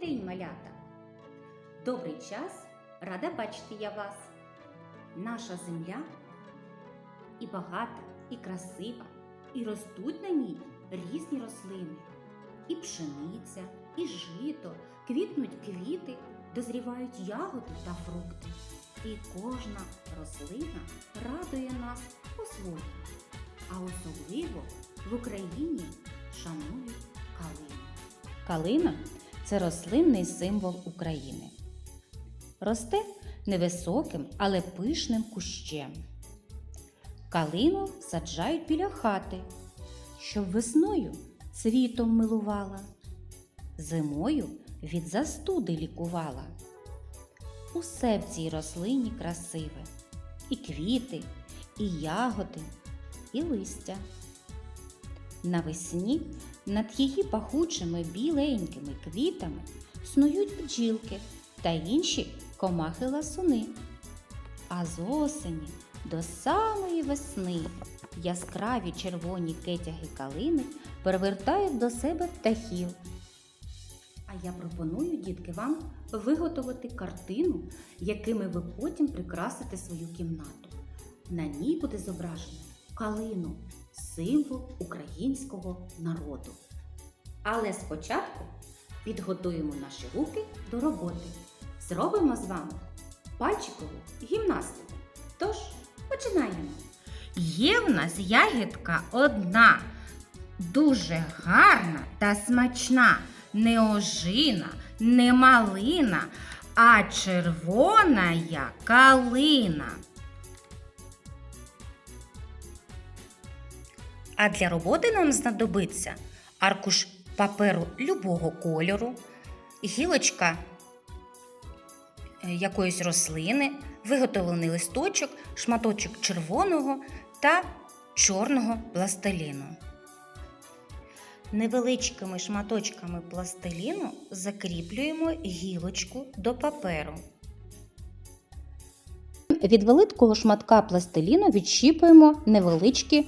День, малята! Добрий час, рада бачити я вас. Наша земля і багата, і красива, і ростуть на ній різні рослини. І пшениця, і жито, квітнуть квіти, дозрівають ягоди та фрукти. І кожна рослина радує нас по-своєму. А особливо в Україні шанують калину. Калина це рослинний символ України. Росте невисоким, але пишним кущем. Калину саджають біля хати, щоб весною цвітом милувала, зимою від застуди лікувала. Усе в цій рослині красиве і квіти, і ягоди, і листя. Навесні над її пахучими біленькими квітами снують бджілки та інші комахи ласуни. А з осені до самої весни яскраві червоні кетяги калини перевертають до себе птахів. А я пропоную, дітки, вам виготовити картину, якими ви потім прикрасите свою кімнату. На ній буде зображено калину, символ українського народу. Але спочатку підготуємо наші руки до роботи. Зробимо з вами пальчикову гімнастику. Тож починаємо. Є в нас ягідка одна, дуже гарна та смачна, не ожина, не малина, а червона я калина. А для роботи нам знадобиться аркуш паперу любого кольору, гілочка е, якоїсь рослини, виготовлений листочок, шматочок червоного та чорного пластиліну. Невеличкими шматочками пластиліну закріплюємо гілочку до паперу. Від великого шматка пластиліну відщіпуємо невеличкі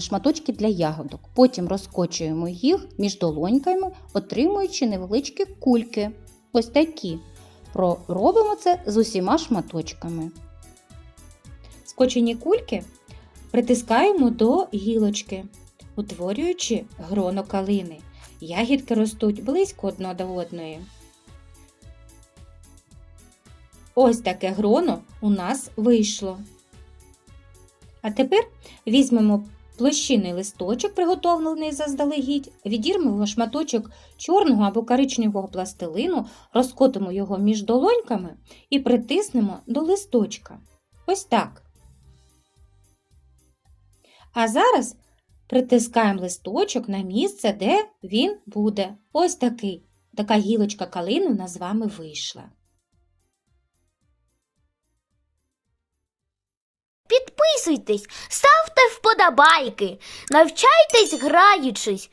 шматочки для ягодок. Потім розкочуємо їх між долоньками, отримуючи невеличкі кульки. Ось такі. Робимо це з усіма шматочками. Скочені кульки притискаємо до гілочки, утворюючи гроно калини. Ягідки ростуть близько одна до одної. Ось таке гроно у нас вийшло. А тепер візьмемо площинний листочок, приготовлений заздалегідь, відірмемо шматочок чорного або коричневого пластилину, розкотимо його між долоньками і притиснемо до листочка. Ось так. А зараз притискаємо листочок на місце, де він буде. Ось такий. Така гілочка калини у нас з вами вийшла. Підписуйтесь, ставте вподобайки, навчайтесь граючись